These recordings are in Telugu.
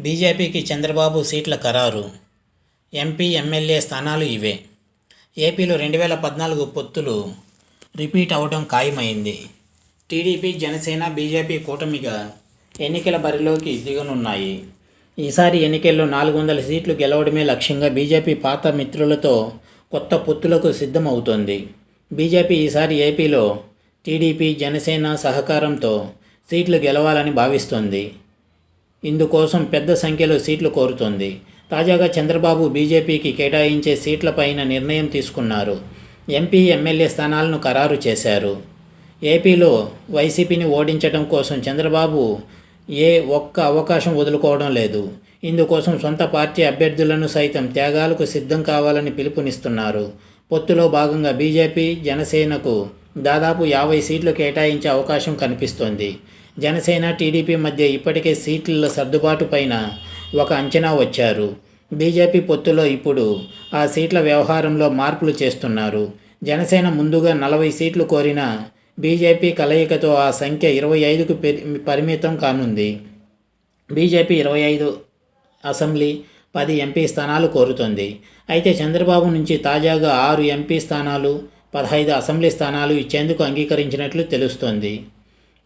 బీజేపీకి చంద్రబాబు సీట్ల ఖరారు. ఎంపీ ఎమ్మెల్యే స్థానాలు ఇవే. ఏపీలో రెండు వేల పద్నాలుగు పొత్తులు రిపీట్ అవడం ఖాయమైంది. టీడీపీ జనసేన బీజేపీ కూటమిగా ఎన్నికల బరిలోకి దిగనున్నాయి. ఈసారి ఎన్నికల్లో నాలుగు వందల సీట్లు గెలవడమే లక్ష్యంగా బీజేపీ పాత మిత్రులతో కొత్త పొత్తులకు సిద్ధమవుతోంది. బీజేపీ ఈసారి ఏపీలో టీడీపీ జనసేన సహకారంతో సీట్లు గెలవాలని భావిస్తోంది. ఇందుకోసం పెద్ద సంఖ్యలో సీట్లు కోరుతోంది. తాజాగా చంద్రబాబు బీజేపీకి కేటాయించే సీట్లపైన నిర్ణయం తీసుకున్నారు. ఎంపీ ఎమ్మెల్యే స్థానాలను ఖరారు చేశారు. ఏపీలో వైసీపీని ఓడించడం కోసం చంద్రబాబు ఏ ఒక్క అవకాశం వదులుకోవడం లేదు. ఇందుకోసం సొంత పార్టీ అభ్యర్థులను సైతం త్యాగాలకు సిద్ధం కావాలని పిలుపునిస్తున్నారు. పొత్తులో భాగంగా బీజేపీ జనసేనకు దాదాపు యాభై సీట్లు కేటాయించే అవకాశం కనిపిస్తోంది. జనసేన టీడీపీ మధ్య ఇప్పటికే సీట్ల సర్దుబాటు పైన ఒక అంచనా వచ్చారు. బీజేపీ పొత్తులో ఇప్పుడు ఆ సీట్ల వ్యవహారంలో మార్పులు చేస్తున్నారు. జనసేన ముందుగా నలభై సీట్లు కోరిన బీజేపీ కలయికతో ఆ సంఖ్య ఇరవై ఐదుకు పరిమితం కానుంది. బీజేపీ ఇరవై ఐదు అసెంబ్లీ పది ఎంపీ స్థానాలు కోరుతోంది. అయితే చంద్రబాబు నుంచి తాజాగా ఆరు ఎంపీ స్థానాలు పదహైదు అసెంబ్లీ స్థానాలు ఇచ్చేందుకు అంగీకరించినట్లు తెలుస్తోంది.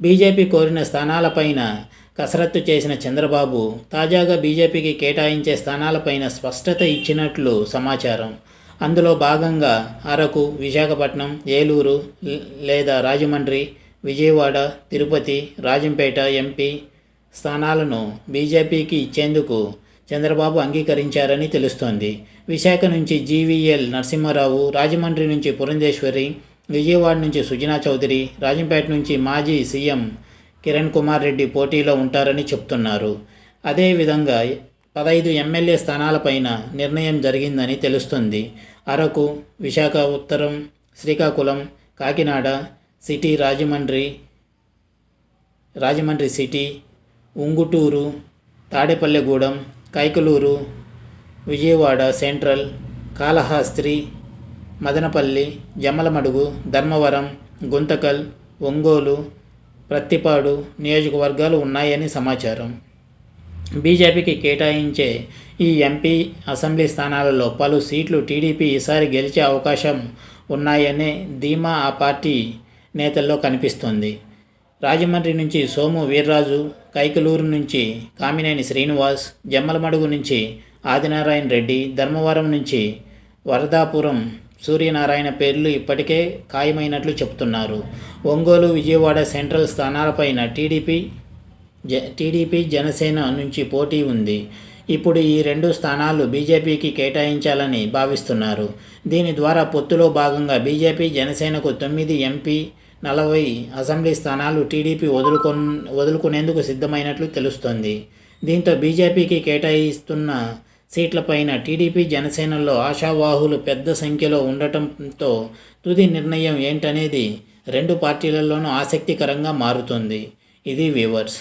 బీజేపీ కోరిన స్థానాలపైన కసరత్తు చేసిన చంద్రబాబు తాజాగా బీజేపీకి కేటాయించే స్థానాలపైన స్పష్టత ఇచ్చినట్లు సమాచారం. అందులో భాగంగా అరకు విశాఖపట్నం ఏలూరు లేదా రాజమండ్రి విజయవాడ తిరుపతి రాజంపేట ఎంపీ స్థానాలను బీజేపీకి ఇచ్చేందుకు చంద్రబాబు అంగీకరించారని తెలుస్తోంది. విశాఖ నుంచి జీవీఎల్ నరసింహారావు రాజమండ్రి నుంచి పురంధేశ్వరి విజయవాడ నుంచి సుజనా చౌదరి రాజంపేట నుంచి మాజీ సీఎం కిరణ్ కుమార్ రెడ్డి పోటీలో ఉంటారని చెప్తున్నారు. అదేవిధంగా పదహైదు ఎమ్మెల్యే స్థానాలపైన నిర్ణయం జరిగిందని తెలుస్తుంది. అరకు విశాఖ ఉత్తరం Srikakulam Kakinada city Rajahmundry Rajahmundry city Ungutur Tadepalligudem Kaikaluru Vijayawada central Kalahasti Madanapalle Jammalamadugu Dharmavaram Guntakal Ongole Prathipadu నియోజకవర్గాలు ఉన్నాయని సమాచారం. బీజేపీకి కేటాయించే ఈ ఎంపీ అసెంబ్లీ స్థానాలలో పలు సీట్లు టీడీపీ ఈసారి గెలిచే అవకాశం ఉన్నాయనే ధీమా ఆ పార్టీ నేతల్లో కనిపిస్తోంది. రాజమండ్రి నుంచి సోము వీర్రాజు కైకలూరు నుంచి కామినేని శ్రీనివాస్ జమ్మలమడుగు నుంచి ఆదినారాయణ రెడ్డి ధర్మవరం నుంచి వరదాపురం సూర్యనారాయణ పేర్లు ఇప్పటికే ఖాయమైనట్లు చెబుతున్నారు. ఒంగోలు విజయవాడ సెంట్రల్ స్థానాలపైన టీడీపీ జ టీడీపీ జనసేన నుంచి పోటీ ఉంది. ఇప్పుడు ఈ రెండు స్థానాలు బీజేపీకి కేటాయించాలని భావిస్తున్నారు. దీని ద్వారా పొత్తులో భాగంగా బీజేపీ జనసేనకు తొమ్మిది ఎంపీ నలభై అసెంబ్లీ స్థానాలు టీడీపీ వదులుకొ వదులుకునేందుకు సిద్ధమైనట్లు తెలుస్తోంది. దీంతో బీజేపీకి కేటాయిస్తున్న సీట్లపైన టీడీపీ జనసేనలో ఆశావాహులు పెద్ద సంఖ్యలో ఉండటంతో తుది నిర్ణయం ఏంటనేది రెండు పార్టీలలోనూ ఆసక్తికరంగా మారుతుంది. ఇది వ్యూవర్స్.